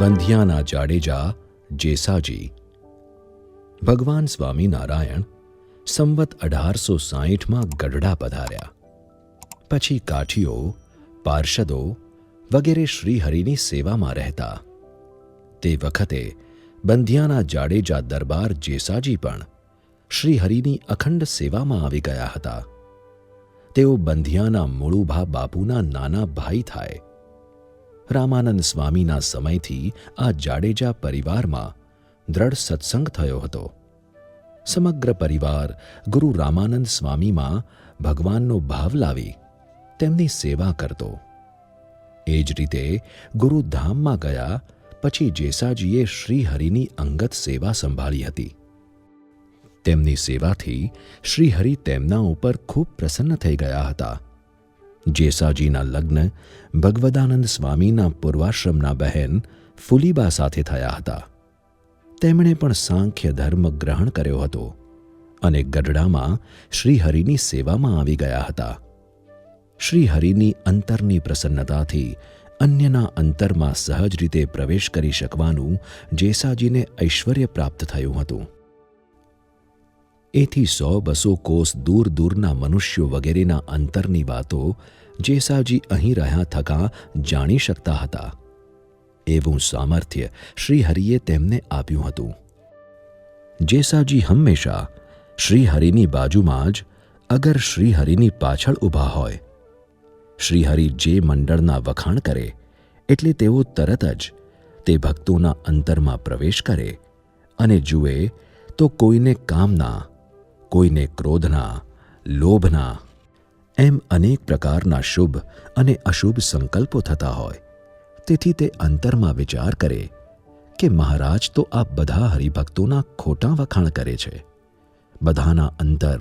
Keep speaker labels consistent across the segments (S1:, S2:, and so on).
S1: બંધિયાના જાડેજા જેસાજી. ભગવાન સ્વામિનારાયણ સંવત અઢારસો સાહીઠમાં ગઢડા પધાર્યા. પછી કાઠીઓ, પાર્ષદો વગેરે શ્રીહરિની સેવામાં રહેતા. તે વખતે બંધિયાના જાડેજા દરબાર જેસાજી પણ શ્રીહરિની અખંડ સેવામાં આવી ગયા હતા. તેઓ બંધિયાના મૂળુભા બાપુના નાના ભાઈ થાય રામાનંદ સ્વામીના સમયથી આ જાડેજા પરિવારમાં દ્રઢ સત્સંગ થયો હતો. સમગ્ર પરિવાર ગુરુ રામાનંદ સ્વામીમાં ભગવાનનો ભાવ લાવી તેમની સેવા કરતો. એ જ રીતે ગુરુધામમાં ગયા પછી જેસાજીએ શ્રીહરિની અંગત સેવા સંભાળી હતી. તેમની સેવાથી શ્રીહરિ તેમના ઉપર ખૂબ પ્રસન્ન થઈ ગયા હતા. જેસાજીના લગ્ન ભગવદાનંદ સ્વામીના પૂર્વાશ્રમના બહેન ફુલીબા સાથે થયા હતા. તેમણે પણ સાંખ્ય ધર્મ ગ્રહણ કર્યો હતો અને ગઢડામાં શ્રીહરિની સેવામાં આવી ગયા હતા. શ્રીહરિની અંતરની પ્રસન્નતાથી અન્યના અંતરમાં સહજ રીતે પ્રવેશ કરી શકવાનું જેસાજીને ઐશ્વર્ય પ્રાપ્ત થયું હતું. એથી સો બસો કોસ દૂર દૂરના મનુષ્યો વગેરેના અંતરની વાતો જેસાજી અહીં રહ્યા થકા જાણી શકતા હતા. એવું સામર્થ્ય શ્રીહરિએ તેમને આપ્યું હતું. જેસાજી હંમેશા શ્રીહરિની બાજુમાં જ અગર શ્રીહરિની પાછળ ઊભા હોય. શ્રીહરિ જે મંડળના વખાણ કરે એટલે તેઓ તરત જ તે ભક્તોના અંતરમાં પ્રવેશ કરે અને જુએ તો કોઈને કામના કોઈને ક્રોધના, લોભના, એમ અનેક પ્રકારના શુભ અને અશુભ સંકલ્પો થતા હોય. તેથી તે અંતરમાં વિચાર કરે કે મહારાજ તો આ બધા હરિભક્તોના ખોટા વખાણ કરે છે. બધાના અંતર,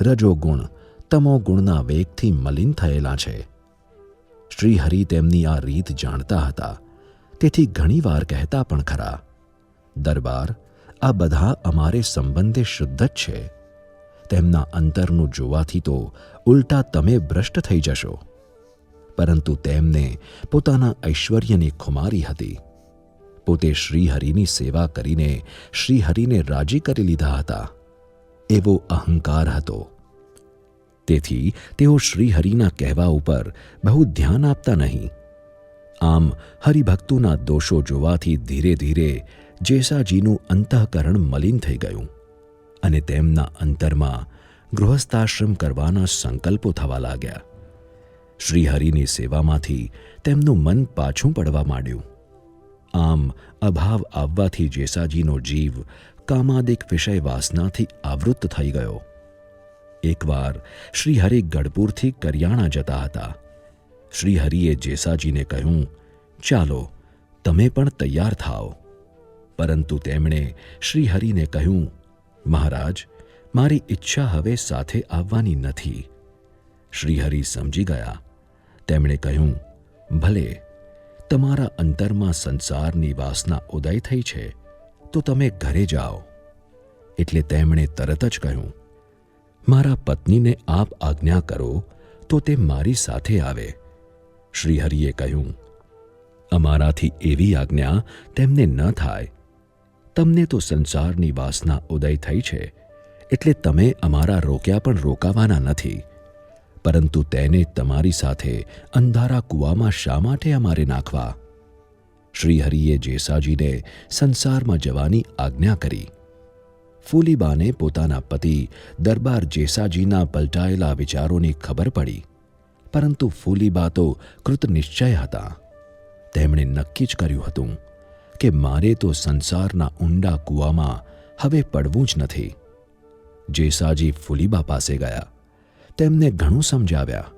S1: રજોગુણ, તમોગુણના વેગથી મલિન થયેલા છે. શ્રીહરિ તેમની આ રીત જાણતા હતા. તેથી ઘણીવાર કહેતા પણ ખરા, દરબાર, આ બધા અમારે સંબંધે શુદ્ધ જ છે. તેમના અંતરનું જોવાથી તો ઉલટા તમે ભ્રષ્ટ થઈ જશો. પરંતુ તેમને પોતાના ઐશ્વર્યની ખુમારી હતી. પોતે શ્રીહરિની સેવા કરીને શ્રીહરિને રાજી કરી લીધા હતા. એવો અહંકાર હતો. તેથી તેઓ શ્રીહરિના કહેવા ઉપર બહુ ધ્યાન આપતા નહીં. આમ હરિભક્તોના દોષો જોવાથી ધીરે ધીરે જેસાજીનું અંતઃકરણ મલિન થઈ ગયું. અને તેમના અંતરમાં ગૃહસ્થાશ્રમ કરવાના સંકલ્પો થવા લાગ્યા. શ્રીહરિની સેવામાંથી તેમનું મન પાછું પડવા માંડ્યું. આમ અભાવ આવવાથી જેસાજીનો જીવ કામાદિક વિષય વાસનાથી આવૃત્ત થઈ ગયો. એકવાર શ્રીહરિ ગઢપુરથી કરિયાણા જતા હતા. શ્રીહરિએ જેસાજીને કહ્યું, ચાલો, તમે પણ તૈયાર થાઓ. પરંતુ તેમણે શ્રીહરિને કહ્યું મહારાજ, મારી ઈચ્છા હવે સાથે આવવાની નથી. શ્રીહરિ સમજી ગયા. તેમણે કહ્યું, ભલે, તમારા અંતરમાં સંસારની વાસના ઉદય થઈ છે, તો તમે ઘરે જાઓ. એટલે તેમણે તરત જ કહ્યું, મારા પત્નીને આપ આજ્ઞા કરો, તો તે મારી સાથે આવે. શ્રીહરિએ કહ્યું, અમારાથી એવી આજ્ઞા તેમને ન થાય તમને તો સંસારની વાસના ઉદય થઈ છે, એટલે તમે અમારા રોક્યા પણ રોકાવાના નથી. પરંતુ તેને તમારી સાથે અંધારા કૂવામાં શા માટે અમારે નાખવા? શ્રીહરિએ જેસાજીને સંસારમાં જવાની આજ્ઞા કરી. ફૂલીબાને પોતાના પતિ દરબાર જેસાજીના પલટાયેલા વિચારોની ખબર પડી, પરંતુ ફૂલીબા તો કૃતનિશ્ચય હતા. તેમણે નક્કી જ કર્યું હતું કે મારે તો સંસારના ઊંડા કૂવામાં હવે પડવું જ નથી. જેસાજી ફૂલીબા પાસે ગયા. તેમને ઘણું સમજાવ્યા,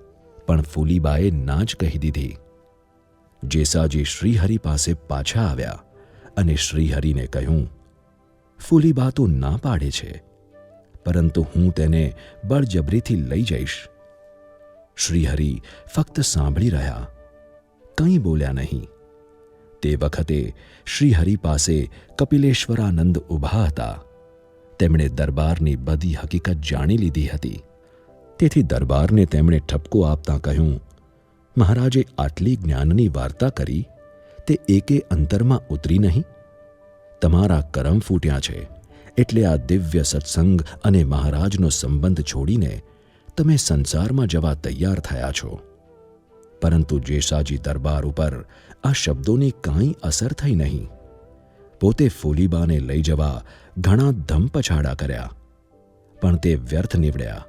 S1: પણ ફૂલીબાએ ના જ કહી દીધી. જેસાજી શ્રીહરિ પાસે પાછા આવ્યા અને શ્રીહરિને કહ્યું, ફૂલીબા તો ના પાડે છે, પરંતુ હું તેને બળજબરીથી લઈ જઈશ. શ્રીહરિ ફક્ત સાંભળી રહ્યા, કંઈ બોલ્યા નહીં. તે વખતે શ્રીહરિ પાસે કપિલેશ્વરાનંદ ઊભા હતા. તેમણે દરબારની બધી હકીકત જાણી લીધી હતી. તેથી દરબારને તેમણે ઠપકો આપતા કહ્યું, મહારાજે આટલી જ્ઞાનની વાર્તા કરી, તે એકે અંતરમાં ઉતરી નહીં? તમારા કરમ ફૂટ્યા છે, એટલે આ દિવ્ય સત્સંગ અને મહારાજનો સંબંધ છોડીને તમે સંસારમાં જવા તૈયાર થયા છો. પરંતુ જેસાજી દરબાર ઉપર આ શબ્દોની કાંઈ અસર થઈ નહીં. પોતે ફૂલીબાને લઈ જવા ઘણા ધમપછાડા કર્યા. પણ તે વ્યર્થ નીવડ્યા.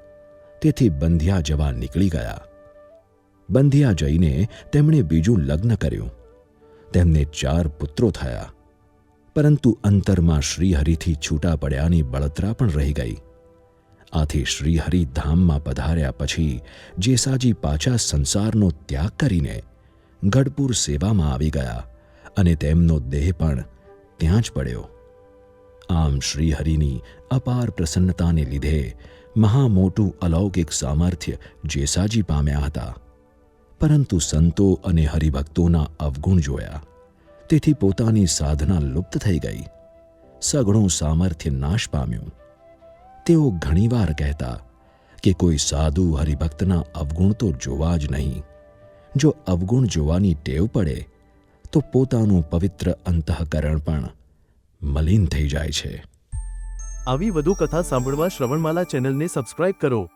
S1: તેથી બંધિયા જવા નીકળી ગયા. બંધિયા જઈને તેમણે બીજું લગ્ન કર્યું. તેમને ચાર પુત્રો થયા. પરંતુ અંતરમાં શ્રીહરિથી છૂટા પડ્યાની બળતરા પણ રહી ગઈ. આથી શ્રીહરિ ધામમાં પધાર્યા પછી જેસાજી પાછા સંસારનો ત્યાગ કરીને ગઢપુર સેવામાં આવી ગયા અને તેમનો દેહ પણ ત્યાં જ પડ્યો. આમ શ્રીહરિની અપાર પ્રસન્નતાને લીધે મહામોટું અલૌકિક સામર્થ્ય જેસાજી પામ્યા હતા. પરંતુ સંતો અને હરિભક્તોના અવગુણ જોયા. તેથી પોતાની સાધના લુપ્ત થઈ ગઈ. સઘળું સામર્થ્ય નાશ પામ્યું. તેઓ ઘણીવાર કહેતા કે કોઈ સાધુ હરિભક્તના અવગુણ તો જોવા જ નહીં. જો અવગુણ જોવાની ટેવ પડે, તો પોતાનું પવિત્ર અંતઃકરણ પણ મલિન થઈ જાય છે.
S2: આવી વધુ કથા સાંભળવા શ્રવણમાલા ચેનલને સબસ્ક્રાઇબ કરો.